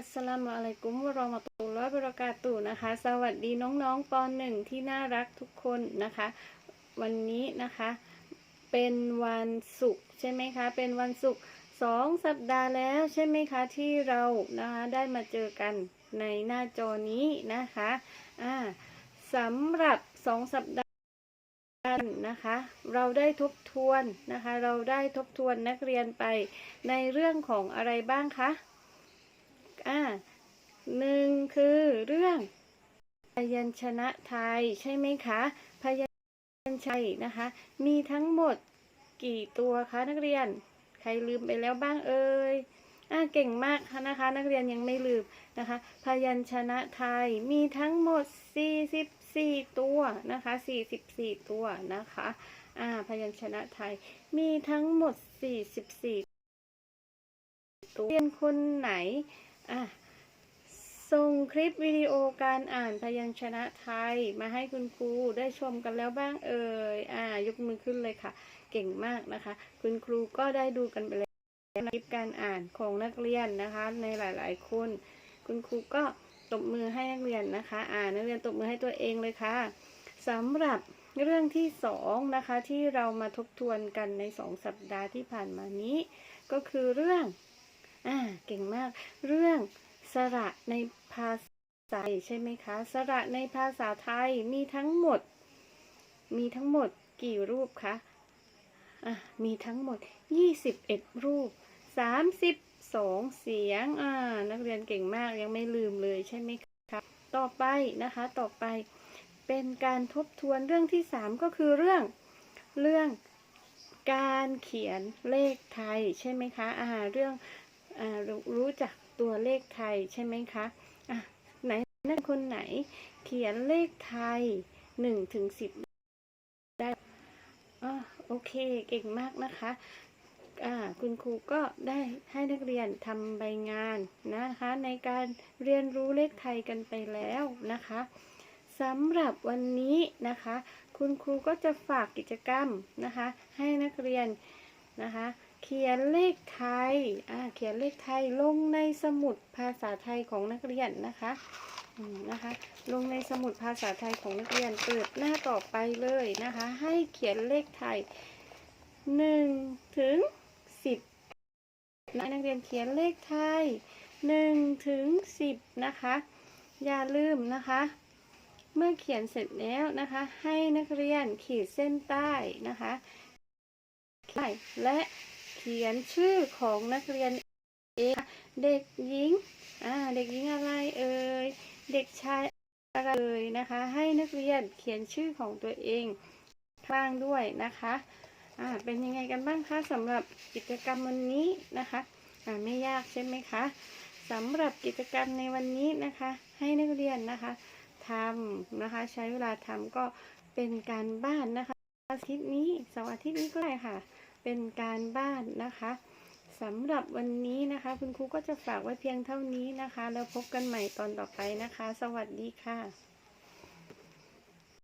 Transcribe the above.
อัสสลามุอะลัยกุมวะราะมะตุลลอฮ์บรากาตุนะคะ สวัสดีน้องๆปหนึ่งที่น่ารักทุกคนนะคะ วันนี้นะคะ เป็นวันศุกร์ใช่ไหมคะ เป็นวันศุกร์สองสัปดาห์แล้วใช่ไหมคะ ที่เรานะคะได้มาเจอกันในหน้าจอนี้นะคะอ่าสำหรับสองสัปดาห์นะคะเราได้ทบทวนนะคะ เราได้ทบทวนนักเรียนไปในเรื่องของอะไรบ้างคะ อ่าหนึ่งคือเรื่อง พยัญชนะไทยใช่ไหมคะ พยัญชนะนะคะ มีทั้งหมดกี่ตัวคะนักเรียน ใครลืมไปแล้วบ้างเอ่ยอ่าเก่งมากคะนะคะ นักเรียนยังไม่ลืมนะคะ พยัญชนะไทยมีทั้งหมด 44 ตัวนะคะ 44 ตัวนะคะอ่าพยัญชนะไทยมีทั้งหมด 44 ตัวเรียนคนไหน อะส่งคลิปวิดีโอการอ่านพยัญชนะไทยมาให้คุณครูได้ชมกันแล้วบ้างเอ่ยอ่ายกมือขึ้นเลยค่ะ เก่งมากนะคะ คุณครูก็ได้ดูกันไปแล้วคลิปการอ่านของนักเรียนนะคะ ในหลาย ๆ คน คุณครูก็ตบมือให้นักเรียนนะคะ อ่านักเรียนตบมือให้ตัวเองเลยค่ะสำหรับเรื่องที่สองนะคะที่เรามาทบทวนกันในสองสัปดาห์ที่ผ่านมานี้ ก็คือเรื่อง อ่าเก่งมาก เรื่องสระในภาษาไทยใช่ไหมคะ สระในภาษาไทยมีทั้งหมด มีทั้งหมดกี่รูปคะอะมีทั้งหมด 21 รูป 32 เสียงอ่านักเรียนเก่งมากยังไม่ลืมเลยใช่ไหมคะต่อไปนะคะต่อไปเป็นการทบทวนเรื่องที่ 3 ก็คือเรื่องเรื่องการเขียนเลขไทยใช่ไหมคะอ่าเรื่อง รู้รู้จักตัวเลขไทยใช่ไหมคะอะไหนนักคนไหนเขียนเลขไทยหนึ่งถึงสิบได้อโอเคเก่งมากนะคะคุณครูก็ได้ให้นักเรียนทำใบงานนะคะ ในการเรียนรู้เลขไทยกันไปแล้วนะคะสำหรับวันนี้นะคะ คุณครูก็จะฝากกิจกรรมนะคะ ให้นักเรียนนะคะ เขียนเลขไทย อ่า เขียนเลขไทยลงในสมุดภาษาไทยของนักเรียนนะคะนะคะ ลงในสมุดภาษาไทยของนักเรียนเปิดหน้าต่อไปเลยนะคะ ให้เขียนเลขไทยหนึ่งถึงสิบนักเรียนเขียนเลขไทยหนึ่งถึงสิบนะคะ อย่าลืมนะคะ เมื่อเขียนเสร็จแล้วนะคะ ให้นักเรียนขีดเส้นใต้นะคะและ ขียนชื่อของนักเรียนเองเด็กหญิงอ่าเด็กหญิงอะไรเอ่ยเด็กชายอะไรเอ่ยนะคะ ให้นักเรียนเขียนชื่อของตัวเองข้างล่างด้วยนะคะอ่าเป็นยังไงกันบ้างคะสำหรับกิจกรรมวันนี้นะคะอ่าไม่ยากใช่ไหมคะสำหรับกิจกรรมในวันนี้นะคะ ให้นักเรียนนะคะทำนะคะ ใช้เวลาทำก็เป็นการบ้านนะคะอาทิตย์นี้เสาร์อาทิตย์นี้ก็ได้ค่ะ เป็นการบ้านนะคะสำหรับวันนี้นะคะ คุณครูก็จะฝากไว้เพียงเท่านี้นะคะ แล้วพบกันใหม่ตอนต่อไปนะคะ สวัสดีค่ะ